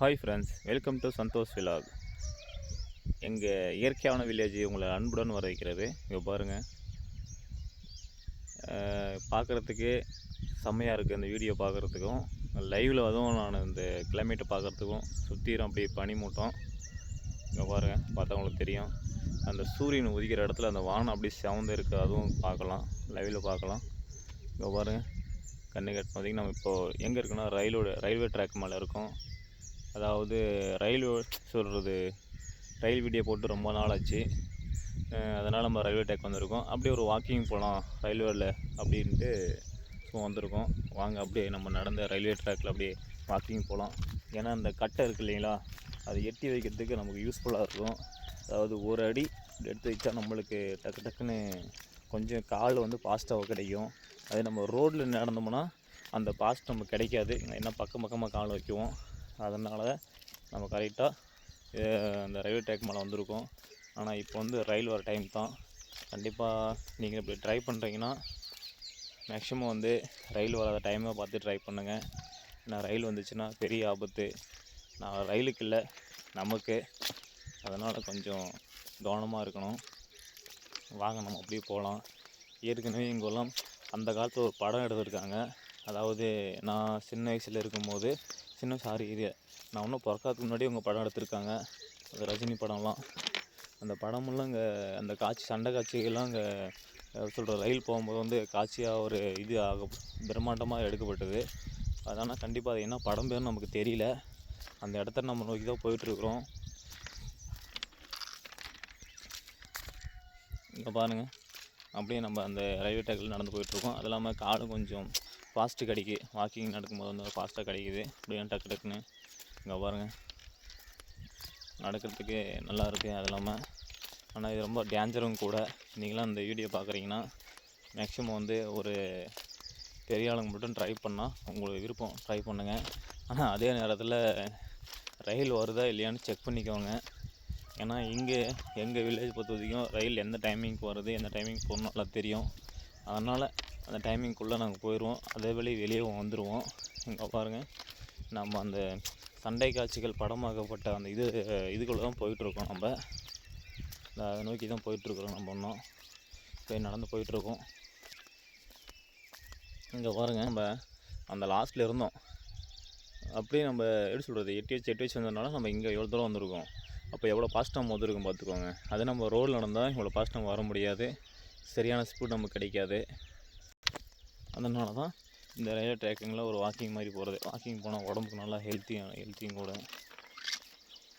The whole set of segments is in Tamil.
Hi friends welcome to Santhosh vlog எங்கள் இயற்கையான வில்லேஜ் உங்களை அன்புடன் வர வைக்கிறது இங்கே பாருங்கள் பார்க்குறதுக்கு செம்மையாக இருக்குது இந்த வீடியோ பார்க்குறதுக்கும். லைவில் அதுவும் நான் இந்த கிளைமேட்டை பார்க்குறதுக்கும் சுற்றிடும் அப்படியே பனிமூட்டம். இங்கே பாருங்கள் பார்த்தவங்களுக்கு தெரியும். அந்த சூரியன் உதிக்கிற இடத்துல அந்த வானம் அப்படியே செவந்து இருக்குது அதுவும் பார்க்கலாம். லைவில் பார்க்கலாம். இங்கே பாருங்கள் கண்ணு கட் நம்ம இப்போது எங்கே இருக்குன்னா ரயிலோட ரயில்வே ட்ராக் மேலே இருக்கோம். அதாவது ரயில்வே சொல்கிறது ரயில் வீடியோ போட்டு ரொம்ப நாள் ஆச்சு. அதனால் நம்ம ரயில்வே ட்ராக் வந்திருக்கோம். அப்படியே ஒரு வாக்கிங் போகலாம் ரயில்வேல அப்படின்ட்டு ஸோ வந்திருக்கோம். வாங்க அப்படியே நம்ம நடந்த ரயில்வே ட்ராக்கில் அப்படியே வாக்கிங் போகலாம் ஏன்னா அந்த கட்டை இருக்கு இல்லைங்களா? அது எட்டி வைக்கிறதுக்கு நமக்கு யூஸ்ஃபுல்லாக இருக்கும். அதாவது ஒரு அடி எடுத்து வச்சா நம்மளுக்கு டக்கு டக்குன்னு கொஞ்சம் கால் வந்து ஃபாஸ்ட்டாக கிடைக்கும். அதே நம்ம ரோட்டில் நடந்தோம்னா அந்த பாஸ்ட் நமக்கு கிடைக்காது. என்ன பக்கம் பக்கமாக கால் வைக்குவோம். அதனால் நம்ம கரெக்டாக அந்த ரயில்வே ட்ராக் மேலே வந்திருக்கோம். ஆனால் இப்போ வந்து ரயில் வர டைம் தான். கண்டிப்பாக நீங்கள் இப்படி ட்ரை பண்ணுறீங்கன்னா மேக்ஸிமம் வந்து ரயில் வராத டைமை பார்த்து ட்ரை பண்ணுங்கள் ஏன்னா ரயில் வந்துச்சுன்னா பெரிய ஆபத்து. நான் ரயிலுக்கு இல்லை நமக்கு. அதனால் கொஞ்சம் கவனமாக இருக்கணும். வாங்க நம்ம அப்படியே போகலாம் ஏற்கனவே இங்கெல்லாம் அந்த காலத்தில் ஒரு படம் எடுத்திருக்காங்க. அதாவது நான் சின்ன வயசில் இருக்கும்போது சின்ன சாரி இது. நான் இன்னும் பிறக்காதுக்கு முன்னாடி உங்கள் படம் எடுத்திருக்காங்க. அந்த ரஜினி படம்லாம். அந்த படமெல்லாம் இங்கே அந்த காட்சி சண்டை காட்சிகள்லாம் இங்கே சொல்கிற ரயில் போகும்போது வந்து காட்சியாக ஒரு இது ஆக பிரம்மாண்டமாக எடுக்கப்பட்டது. அதனால் கண்டிப்பாக அது என்ன படம் பேர் நமக்கு தெரியல. அந்த இடத்த நம்ம நோக்கி தான் போயிட்டுருக்குறோம். இங்கே பாருங்கள் அப்படியே நம்ம அந்த ரயில்வே ட்ராக்கில் நடந்து போயிட்டுருக்கோம். அது இல்லாமல் காடும் கொஞ்சம் ஃபாஸ்ட்டு கிடைக்கு. வாக்கிங் நடக்கும்போது வந்து ஃபாஸ்ட்டாக கிடைக்குது. அப்படியே டக்கு டக்குன்னு இங்கே பாருங்கள் நடக்கிறதுக்கு நல்லா இருக்குது அது இல்லாமல் ஆனால் இது ரொம்ப டேஞ்சரும் கூட. நீங்களாம் இந்த வீடியோ பார்க்குறீங்கன்னா மேக்ஸிமம் வந்து ஒரு பெரிய ஆளுங்க மட்டும் ட்ரை பண்ணால் உங்களுக்கு விருப்பம். ட்ரை பண்ணுங்கள் ஆனால் அதே நேரத்தில் ரயில் வருதா இல்லையான்னு செக் பண்ணிக்கோங்க. ஏன்னா இங்கே எங்கள் வில்லேஜ் பொறுத்த வரைக்கும் ரயில் எந்த டைமிங்க்கு வருது எந்த டைமிங் போகணும் நல்லா தெரியும். அதனால் அந்த டைமிங்குள்ளே நாங்கள் போயிடுவோம் அதே வழி வெளியே வந்துடுவோம் இங்கே பாருங்கள் நம்ம அந்த சண்டை காட்சிகள் படமாக்கப்பட்ட அந்த இது இதுக்குள்ளே தான் போயிட்டுருக்கோம் நம்ம. இந்த அதை நோக்கி தான் போயிட்டுருக்குறோம் நம்ம இன்னும். போய் நடந்து போயிட்டுருக்கோம். இங்கே பாருங்கள் நம்ம அந்த லாஸ்ட்டில் இருந்தோம். அப்படியே நம்ம எப்படி சொல்கிறது எட்டு வச்சு எட்டு வச்சு வந்ததுனால நம்ம இங்கே எவ்வளோ தூரம் வந்திருக்கோம். அப்போ எவ்வளோ ஃபாஸ்ட்டாக நம்ம வந்துருக்கோம் பார்த்துக்கோங்க அது நம்ம ரோடில் நடந்தால் இவ்வளோ ஃபாஸ்ட் நம்ம வர முடியாது. சரியான ஸ்பீட் நமக்கு கிடைக்காது. அதனால தான் இந்த ரயில்வே ட்ராக்கிங்கில் ஒரு வாக்கிங் மாதிரி போகிறது வாக்கிங் போனால் உடம்புக்கு நல்லா ஹெல்த்தியாக ஹெல்த்தியும் கூட.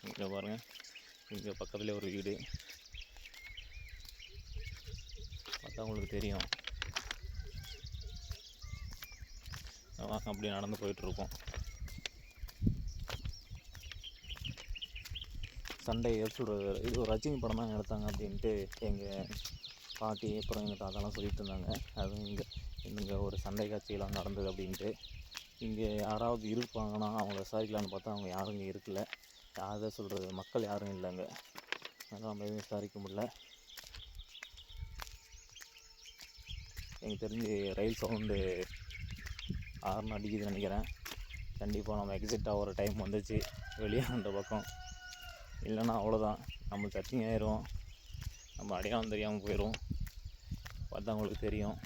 இங்கே பாருங்கள் இங்கே பக்கத்துலேயே ஒரு வீடு. பார்த்தா உங்களுக்கு தெரியும். வாக்கம் அப்படியே நடந்து போயிட்டுருக்கோம் சண்டை எப்படி இது ஒரு ரஜினி படம் தான் எடுத்தாங்க அப்படின்ட்டு எங்கள் பாட்டி அப்புறம் எங்கள் தாத்தாலாம் சொல்லிட்டு இருந்தாங்க. அதுவும் இங்கே. இங்கே ஒரு சண்டை காட்சியெல்லாம் நடந்தது அப்படின்ட்டு. இங்கே யாராவது இருப்பாங்கன்னா அவங்கள விசாரிக்கலான்னு பார்த்தா அவங்க யாரும் இங்கே இருக்கல. யாரை சொல்கிறது மக்கள் யாரும் இல்லைங்க. அதனால் நம்ம எதுவும் விசாரிக்க முடியல. எனக்கு தெரிஞ்சு ரயில் சவுண்டு ஆறுனு அடிக்குதுன்னு நினைக்கிறேன். கண்டிப்பாக நம்ம எக்ஸிட் ஆகிற டைம் வந்துச்சு. வெளியே அந்த பக்கம். இல்லைன்னா அவ்வளோதான் நம்ம சர்ச்சிங் ஆயிரும். நம்ம அடையாளம் தெரியாமல் போயிடும் பார்த்தா உங்களுக்கு தெரியும்.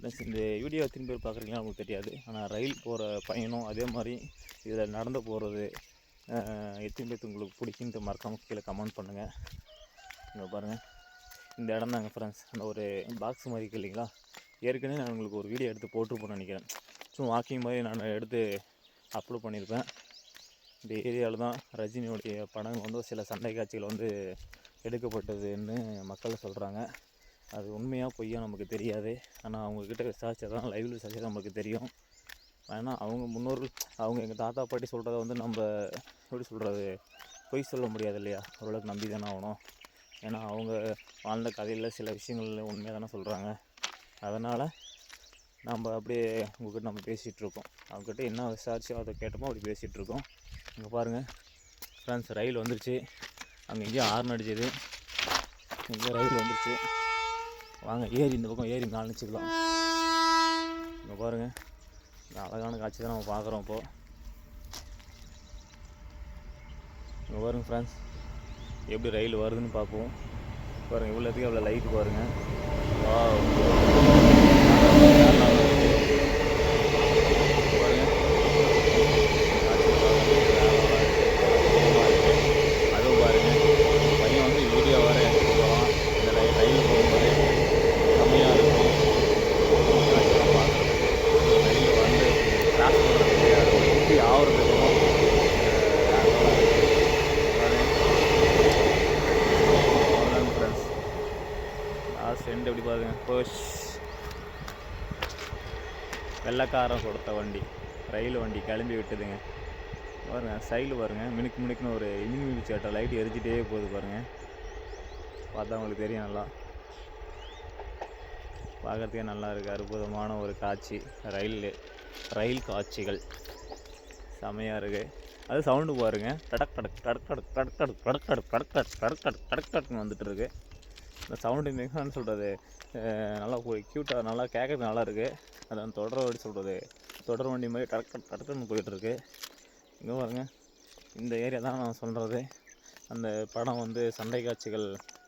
ப்ளஸ் இந்த வீடியோ திரும்பி பேர் பார்க்குறீங்களா நமக்கு தெரியாது. ஆனால் ரயில் போகிற பயணம் அதே மாதிரி இதில் நடந்து போகிறது எத்தனை பேர்த்து உங்களுக்கு பிடிக்குன்ட்டு மறக்காமல் கீழே கமெண்ட் பண்ணுங்கள் இங்கே பாருங்கள் இந்த இடம் தாங்க ஃப்ரெண்ட்ஸ் அந்த ஒரு பாக்ஸ் மாதிரி இருக்கு இல்லைங்களா? ஏற்கனவே நான் உங்களுக்கு ஒரு வீடியோ எடுத்து போட்டிருப்பேன்னு நினைக்கிறேன். சும்மா வாக்கிங் மாதிரி நான் எடுத்து அப்லோட் பண்ணியிருப்பேன். இந்த ஏரியாவில் தான் ரஜினியோடைய படங்கள் வந்து சில சண்டை காட்சிகள் வந்து எடுக்கப்பட்டதுன்னு மக்கள் சொல்கிறாங்க அது உண்மையாக பொய்யா நமக்கு தெரியாது. ஆனால் அவங்கக்கிட்ட விசாரிச்சா தான் லைவில் விசாரிச்சா நமக்கு தெரியும். ஏன்னா அவங்க முன்னோர்கள் அவங்க எங்கள் தாத்தா பாட்டி சொல்கிறத வந்து நம்ம எப்படி சொல்கிறது பொய் சொல்ல முடியாது இல்லையா? ஓரளவுக்கு நம்பி தானே ஆகணும். ஏன்னா அவங்க வாழ்ந்த கதையில் சில விஷயங்கள் உண்மையாக தானே சொல்கிறாங்க அதனால் நம்ம அப்படியே உங்ககிட்ட நம்ம பேசிகிட்ருக்கோம் அவங்ககிட்ட என்ன விசாரிச்சோ அதை கேட்டோமோ அப்படி பேசிகிட்ருக்கோம் இங்கே பாருங்கள் ஃப்ரெண்ட்ஸ் ரயில் வந்துருச்சு. அங்கே எங்கேயும் ஆர்ன் அடிச்சது. இங்கே ரயில் வந்துருச்சு. வாங்க ஏரி இந்த பக்கம் ஏரி காணிச்சிக்கலாம் இங்கே பாருங்கள் இந்த அழகான காட்சி தான் நம்ம பார்க்குறோம் இப்போது இங்கே பாருங்க ஃப்ரெண்ட்ஸ் எப்படி ரயில் வருதுன்னு பார்ப்போம். பாருங்கள் இவ்வளோத்துக்கு அவ்வளோ லைட்டு பாருங்கள் வா போஷ் வெள்ளைக்காரன் கொடுத்த வண்டி ரயில் வண்டி கிளம்பி விட்டுதுங்க பாருங்க சைடில் பாருங்க மினுக்கு மினுக்குன்னு ஒரு இன்ஜின் சேட்டை லைட் எரிஞ்சிட்டே போகுது பாருங்க பார்த்தா உங்களுக்கு தெரியும் நல்லா பார்க்கறதுக்கே நல்லா இருக்குது அற்புதமான ஒரு காட்சி ரயில் ரயில் காட்சிகள் செமையாக இருக்குது அது சவுண்டு பாருங்க டடக் டடக் டடக் டடக் டடக் டடக் டடக் டடக் டடக் டடக் டடக் டடக் டடக் டடக்னு வந்துட்டு இந்த சவுண்டு மிகவும் சொல்கிறது நல்லா க்யூட்டாக நல்லா கேட்கறது நல்லா இருக்குது அந்த தொடர் வண்டி சொல்கிறது தொடர் வண்டி மாதிரி கரெக்ட் டடக் டடக்குன்னு போயிட்டுருக்கு இங்கே பாருங்க. இந்த ஏரியா தான் நான் சொல்கிறது அந்த படம் வந்து சண்டை காட்சிகள்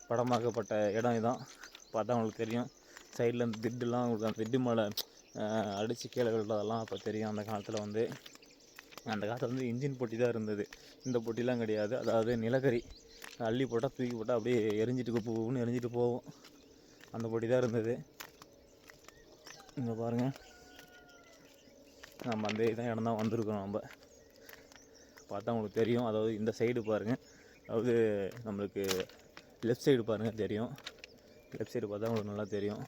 படமாக்கப்பட்ட இடம் இதான். பார்த்தா உங்களுக்கு தெரியும் சைடில் அந்த திட்டுலாம் உங்களுக்கு அந்த திட்டு மேலே அடித்து கீழே விழுறதெல்லாம் அப்போ தெரியும் அந்த காலத்தில் வந்து. அந்த காலத்தில் வந்து இன்ஜின் பொட்டி தான் இருந்தது. இந்த பொட்டிலாம் கிடையாது. அதாவது நிலக்கரி. அள்ளி போட்டால் தூக்கி போட்டால் அப்படியே எரிஞ்சிட்டு போகும்னு எரிஞ்சிட்டு போகும். அந்த பொட்டி தான் இருந்தது. இங்கே பாருங்கள் நம்ம அந்த இதான் இடம் தான் வந்திருக்கோம் நம்ம. பார்த்தா உங்களுக்கு தெரியும். அதாவது இந்த சைடு பாருங்கள் அதாவது நம்மளுக்கு லெஃப்ட் சைடு பாருங்கள் தெரியும். லெஃப்ட் சைடு பார்த்தா உங்களுக்கு நல்லா தெரியும்.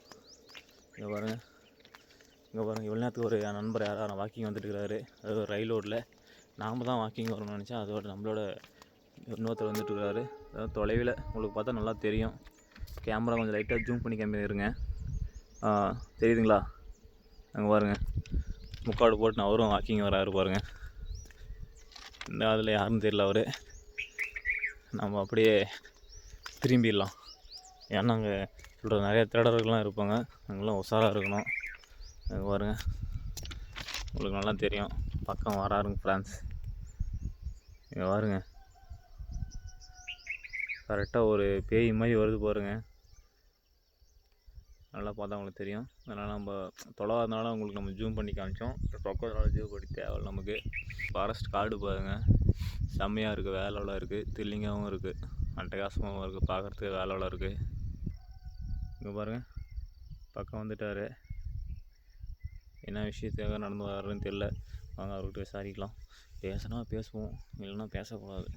இங்கே பாருங்கள் இங்கே பாருங்கள் இவ்வளோ நேரத்துக்கு ஒரு நண்பர் யாராவது வாக்கிங் வந்துட்டு இருக்கிறாரு அதாவது ரயில் ரோட்டில் நாம் தான் வாக்கிங் வரணும்னு நினச்சா அதோட நம்மளோட இன்னொருத்தர் வந்துட்டு இருக்கிறாரு அதாவது தொலைவில் உங்களுக்கு பார்த்தா நல்லா தெரியும். கேமரா கொஞ்சம் லைட்டாக ஜூம் பண்ணி கம்மி இருங்க. தெரியுதுங்களா? அங்கே பாருங்கள் முக்காடு போட்டு நான் அவரும் வாக்கிங் வராரு பாருங்கள் இந்த அதில் யாருன்னு தெரியல அவர். நம்ம அப்படியே திரும்பிடலாம். ஏன்னா அங்கே சொல்கிற நிறைய திருடர்கள்லாம் இருப்பாங்க. அங்கெல்லாம் உஷாராக இருக்கணும். அங்கே பாருங்க. உங்களுக்கு நல்லா தெரியும். பக்கம் வராருங்க ஃப்ரான்ஸ் இங்கே பாருங்க. கரெக்டாக ஒரு பேய் மாதிரி வருது பாருங்க. நல்லா பார்த்தா உங்களுக்கு தெரியும். அதனால் நம்ம தொலைவாதனால உங்களுக்கு நம்ம ஜூம் பண்ணி காமிச்சோம். பக்கத்தினால ஜூம் பண்ணி தேவையில்ல நமக்கு. ஃபாரஸ்ட் காடு பாருங்கள் செம்மையாக இருக்குது வேலையோட இருக்குது தில்லிங்காகவும் இருக்குது அட்டகாசமாகவும் இருக்குது பார்க்குறதுக்கு வேலையோட இருக்குது இங்கே பாருங்கள் பக்கம் வந்துட்டார். என்ன விஷயத்துக்காக நடந்து வர்றதுன்னு தெரில வாங்க அவர்கிட்ட விசாரிக்கலாம். பேசினா பேசுவோம். இல்லைன்னா பேசக்கூடாது.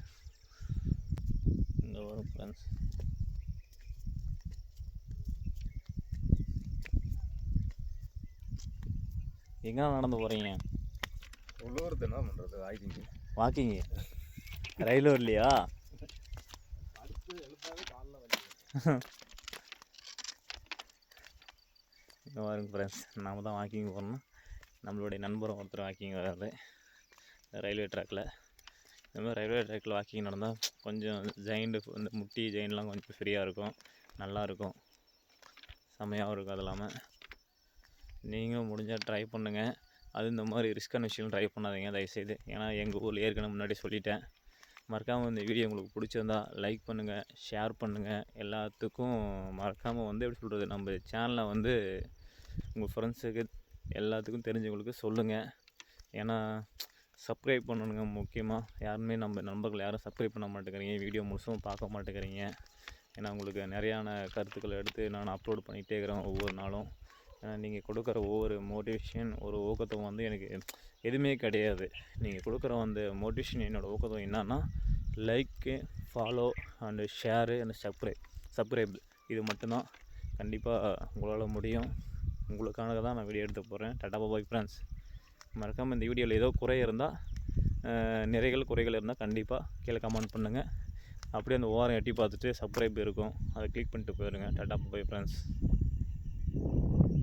இங்கே வரும் ஃப்ரெண்ட்ஸ் எங்கே நடந்து போகிறீங்க உள்ளூர்த்து என்ன பண்ணுறது வாக்கிங்கு வாக்கிங்கு ரயில் வரலையா? அடுத்து எழுப்பாவே காலில் வலி இங்கே பாருங்க ஃப்ரெண்ட்ஸ் நாம தான் வாக்கிங் போகணும் நம்மளுடைய நண்பரும் ஒருத்தர் வாக்கிங் வராது ரயில்வே ட்ராக்கில் இந்த மாதிரி ரயில்வே ட்ராக்கில் வாக்கிங் நடந்தால் கொஞ்சம் ஜெயிண்டு இந்த முட்டி ஜெயின்லாம் கொஞ்சம் ஃப்ரீயாக இருக்கும். நல்லாயிருக்கும் செம்மையாகவும் இருக்கும் அது இல்லாமல் நீங்களும் முடிஞ்சால் ட்ரை பண்ணுங்கள் அது இந்த மாதிரி ரிஸ்க்கான விஷயம் ட்ரை பண்ணாதீங்க தயவுசெய்து. ஏன்னா எங்கள் ஊரில் ஏற்கனவே முன்னாடி சொல்லிட்டேன். மறக்காமல் இந்த வீடியோ உங்களுக்கு பிடிச்சிருந்தா லைக் பண்ணுங்கள் ஷேர் பண்ணுங்கள் எல்லாத்துக்கும் மறக்காமல் வந்து எப்படி சொல்கிறது நம்ம சேனலை வந்து உங்கள் ஃப்ரெண்ட்ஸுக்கு எல்லாத்துக்கும் தெரிஞ்சவங்களுக்கு சொல்லுங்கள் ஏன்னா சப்ஸ்கிரைப் பண்ணணுங்க முக்கியமாக யாருமே நம்ம நண்பர்கள் யாரும் சப்ஸ்கிரைப் பண்ண மாட்டேங்கிறீங்க. வீடியோ முழுசும் பார்க்க மாட்டேங்கிறீங்க. ஏன்னா உங்களுக்கு நிறையான கருத்துக்களை எடுத்து நான் அப்லோட் பண்ணிகிட்டே இருக்கிறேன் ஒவ்வொரு நாளும். ஏன்னா நீங்கள் கொடுக்குற ஒவ்வொரு மோட்டிவேஷன் ஒரு ஊக்கத்துவம் வந்து எனக்கு எதுவுமே கிடையாது. நீங்கள் கொடுக்குற அந்த மோட்டிவேஷன் என்னோடய ஊக்கத்தும் என்னன்னா like follow and share and subscribe subscribe இது மட்டும்தான். கண்டிப்பாக உங்களால் முடியும். உங்களுக்கானதான் நான் வீடியோ எடுத்து போகிறேன் டாடா பாய் ஃப்ரெண்ட்ஸ் மறக்காமல் இந்த வீடியோவில் ஏதோ குறை இருந்தால் நிறைகள் குறைகள் இருந்தால் கண்டிப்பாக கீழே கமெண்ட் பண்ணுங்கள் அப்படியே அந்த ஓரம் எட்டி பார்த்துட்டு சப்ஸ்கிரைப் இருக்கும். அதை கிளிக் பண்ணிட்டு போயிடுங்க டாட்டா பை ஃப்ரெண்ட்ஸ்